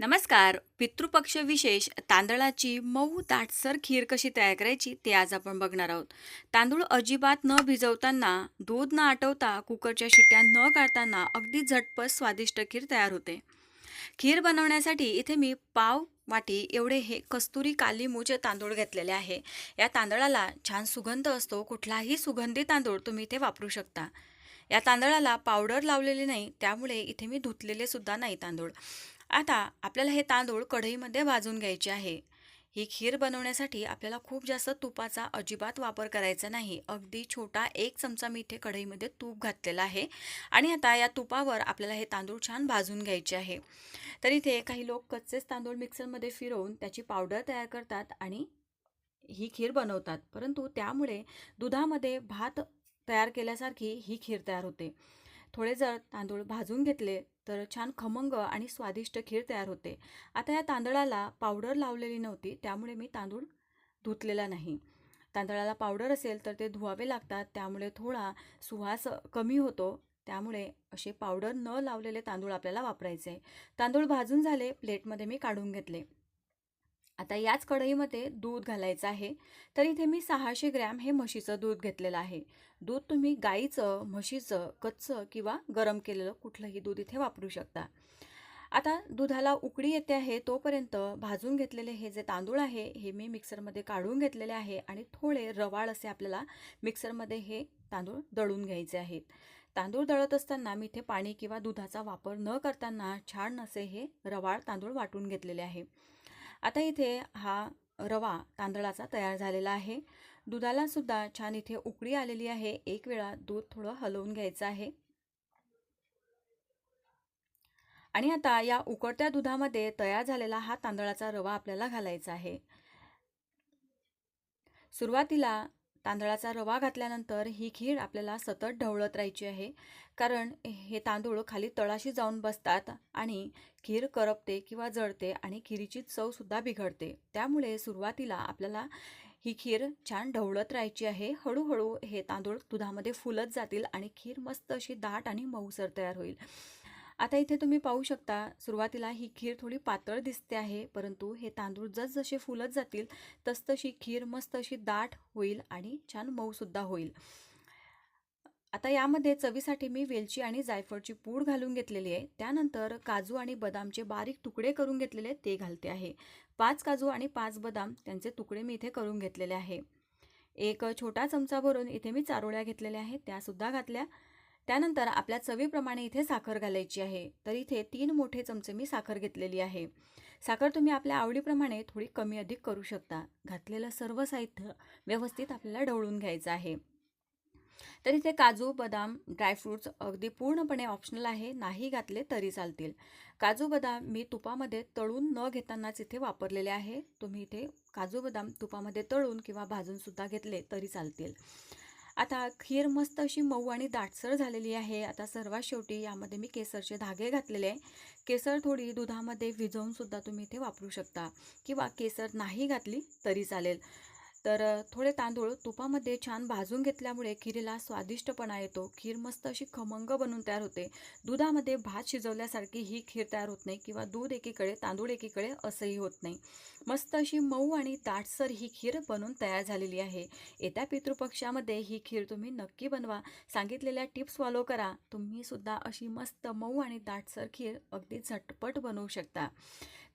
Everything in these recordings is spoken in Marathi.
नमस्कार. पितृपक्ष विशेष तांदळाची मऊ दाटसर खीर कशी तयार करायची ते आज आपण बघणार आहोत. तांदूळ अजिबात न भिजवताना दूध न आटवता कुकरच्या शिट्या न काढताना अगदी झटपट स्वादिष्ट खीर तयार होते. खीर बनवण्यासाठी इथे मी पाव वाटी एवढे हे कस्तुरी काली मूचे तांदूळ घेतलेले आहे. या तांदळाला छान सुगंध असतो कुठलाही सुगंधी तांदूळ तुम्ही इथे वापरू शकता. या तांदळाला पावडर लावलेली नाही त्यामुळे इथे मी धुतलेले सुद्धा नाही तांदूळ. आता आपल्याला हे तांदूळ कढईमध्ये भाजून घ्यायचे आहे. ही खीर बनवण्यासाठी आपल्याला खूप जास्त तुपाचा अजिबात वापर करायचा नाही. अगदी छोटा एक चमचा मी इथे कढईमध्ये तूप घातलेला आहे आणि आता या तुपावर आपल्याला हे तांदूळ छान भाजून घ्यायचे आहे. तर इथे काही लोक कच्चेच तांदूळ मिक्सरमध्ये फिरवून त्याची पावडर तयार करतात आणि ही खीर बनवतात. परंतु त्यामुळे दुधामध्ये भात तयार केल्यासारखी ही खीर तयार होते. थोडे जर तांदूळ भाजून घेतले तर छान खमंग आणि स्वादिष्ट खीर तयार होते. आता या तांदळाला पावडर लावलेली नव्हती त्यामुळे मी तांदूळ धुतलेला नाही. तांदळाला पावडर असेल तर ते धुवावे लागतात त्यामुळे थोडा सुवास कमी होतो. त्यामुळे असे पावडर न लावलेले तांदूळ आपल्याला वापरायचे तांदूळ भाजून झाले प्लेटमध्ये मी काढून घेतले. आता याच कढईमध्ये दूध घालायचं आहे. तर इथे मी सहाशे ग्रॅम हे म्हशीचं दूध घेतलेलं आहे. दूध तुम्ही गाईचं म्हशीचं कच्चं किंवा गरम केलेलं कुठलंही दूध इथे वापरू शकता. आता दुधाला उकळी येते आहे तोपर्यंत भाजून घेतलेले हे जे तांदूळ आहे हे मी मिक्सरमध्ये काढून घेतलेले आहे आणि थोडे रवाळ असे आपल्याला मिक्सरमध्ये हे तांदूळ दळून घ्यायचे आहेत. तांदूळ दळत असताना मी इथे पाणी किंवा दुधाचा वापर न करताना छान असे हे रवाळ तांदूळ वाटून घेतलेले आहे. आता इथे हा रवा तांदळाचा तयार झालेला आहे. दुधाला सुद्धा छान इथे उकळी आलेली आहे. एक वेळा दूध थोडं हलवून घ्यायचं आहे. आणि आता या उकळत्या दुधामध्ये तयार झालेला हा तांदळाचा रवा आपल्याला घालायचा आहे. सुरुवातीला तांदळाचा रवा घातल्यानंतर ही खीर आपल्याला सतत ढवळत राहायची आहे. कारण हे तांदूळ खाली तळाशी जाऊन बसतात आणि खीर करपते किंवा जळते आणि खिरीची चवसुद्धा बिघडते. त्यामुळे सुरुवातीला आपल्याला ही खीर छान ढवळत राहायची आहे. हळूहळू हे तांदूळ दुधामध्ये फुलत जातील आणि खीर मस्त अशी दाट आणि मऊसर तयार होईल. आता इथे तुम्ही पाहू शकता सुरुवातीला ही खीर थोडी पातळ दिसते आहे परंतु हे तांदूळ जसजसे फुलत जातील तसतशी खीर मस्त अशी दाट होईल आणि छान मऊसुद्धा होईल. आता यामध्ये चवीसाठी मी वेलची आणि जायफळची पूड घालून घेतलेली आहे. त्यानंतर काजू आणि बदामचे बारीक तुकडे करून घेतलेले ते घालते आहे. पाच काजू आणि पाच बदाम त्यांचे तुकडे मी इथे करून घेतलेले आहे. एक छोटा चमचा भरून इथे मी चारोळ्या घेतलेल्या आहेत त्यासुद्धा घातल्या. त्यानंतर आपल्या चवीप्रमाणे इथे साखर घालायची आहे. तर इथे तीन मोठे चमचे मी साखर घेतलेली आहे. साखर तुम्ही आपल्या आवडीप्रमाणे थोडी कमी अधिक करू शकता. घातलेलं सर्व साहित्य व्यवस्थित आपल्याला ढवळून घ्यायचं आहे. तर इथे काजू बदाम ड्रायफ्रूट्स अगदी पूर्णपणे ऑप्शनल आहे. नाही घातले तरी चालतील. काजू बदाम मी तुपामध्ये तळून न घेतानाच इथे वापरलेले आहे. तुम्ही इथे काजू बदाम तुपामध्ये तळून किंवा भाजूनसुद्धा घेतले तरी चालतील. आता खीर मस्त अशी मऊ आणि दाटसर झालेली आहे. आता सर्वात शेवटी यामध्ये मी केसरचे धागे घातलेले आहे. केसर थोडी दुधामध्ये विझवून सुद्धा तुम्ही इथे वापरू शकता. किंवा केसर नाही घातली तरी चालेल. तर थोडे तांदूळ तुपामध्ये छान भाजून घेतल्यामुळे खिरीला स्वादिष्टपणा येतो. खीर मस्त अशी खमंग बनून तयार होते. दुधामध्ये भात शिजवल्यासारखी ही खीर तयार होत नाही किंवा दूध एकीकडे तांदूळ एकीकडे असंही होत नाही. मस्त अशी मऊ आणि दाटसर ही खीर बनून तयार झालेली आहे. येत्या पितृपक्षामध्ये ही खीर तुम्ही नक्की बनवा. सांगितलेल्या टिप्स फॉलो करा. तुम्ही सुद्धा अशी मस्त मऊ आणि दाटसर खीर अगदी झटपट बनवू शकता.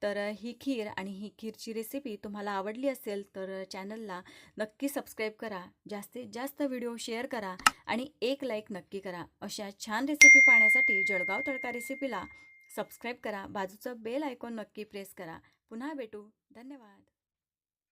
तर ही खीर आणि ही खीरची रेसिपी तुम्हाला आवडली असेल तर चॅनलला नक्की सबस्क्राईब करा. जास्तीत जास्त व्हिडिओ शेअर करा आणि एक लाईक नक्की करा. अशा छान रेसिपी पाहण्यासाठी जळगाव तडका रेसिपीला सबस्क्राईब करा. बाजूचं बेल आयकॉन नक्की प्रेस करा. पुन्हा भेटू. धन्यवाद.